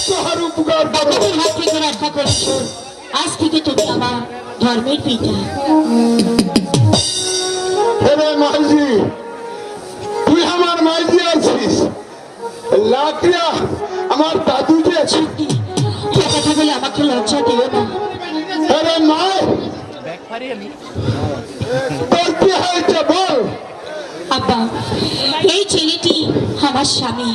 আমি তোহার উপকার করব তুমি হাত থেকে রক্ষা করেছ। আজ থেকে তুমি আমার ধর্মের পিতা। মাইজি তুই আমার মাইজি আছিস। লাকড়িয়া আমার দাদু যে আছে সত্যি কথা বলে আমাকে লজ্জা দিও না। আরে মায় তোর কি হয়েছে বল? আব্বা এই ছেলেটি আমার স্বামী।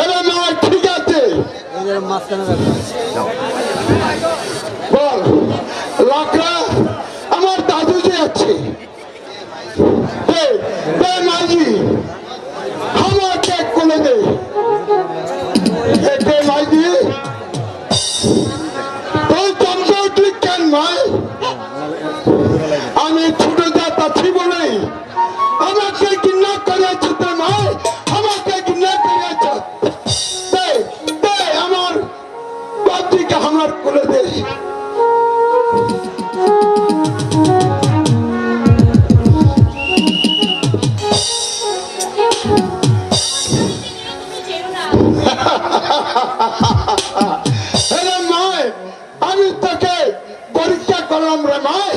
আরে মায় ঠিক আছে। বল, লাকড়া আমার দাদু যে আছে। মাঝি কোলে দে। এ দে মাঝি তুই চমকে উঠলি কেন মায় আমি ছোট জাত আছি বলে আমার কোলে দেশ আমি তোকে পরীক্ষা করলাম রে মায়।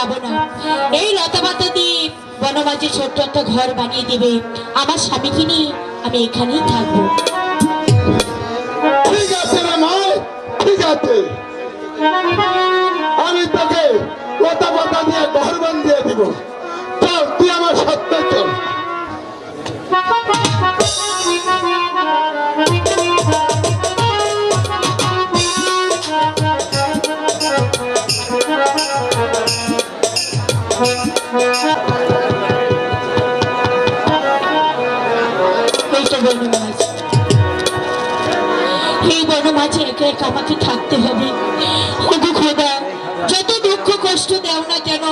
যাব না। এই লতাপাতা দিয়ে বনমাঝে ছোট্ট একটা ঘর বানিয়ে দিবে। আমার স্বামীকে নিয়ে আমি এখানেই থাকব। ঠিক আছে ঠিক আছে। এই বনমাঝে একা একা আমাকে থাকতে হবে। ওগো খোদা, যত দুঃখ কষ্ট দাও না কেন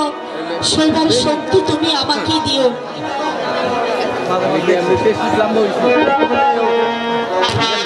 সইবার শক্তি তুমি আমাকে দিও। ইসলাম হ্যাঁ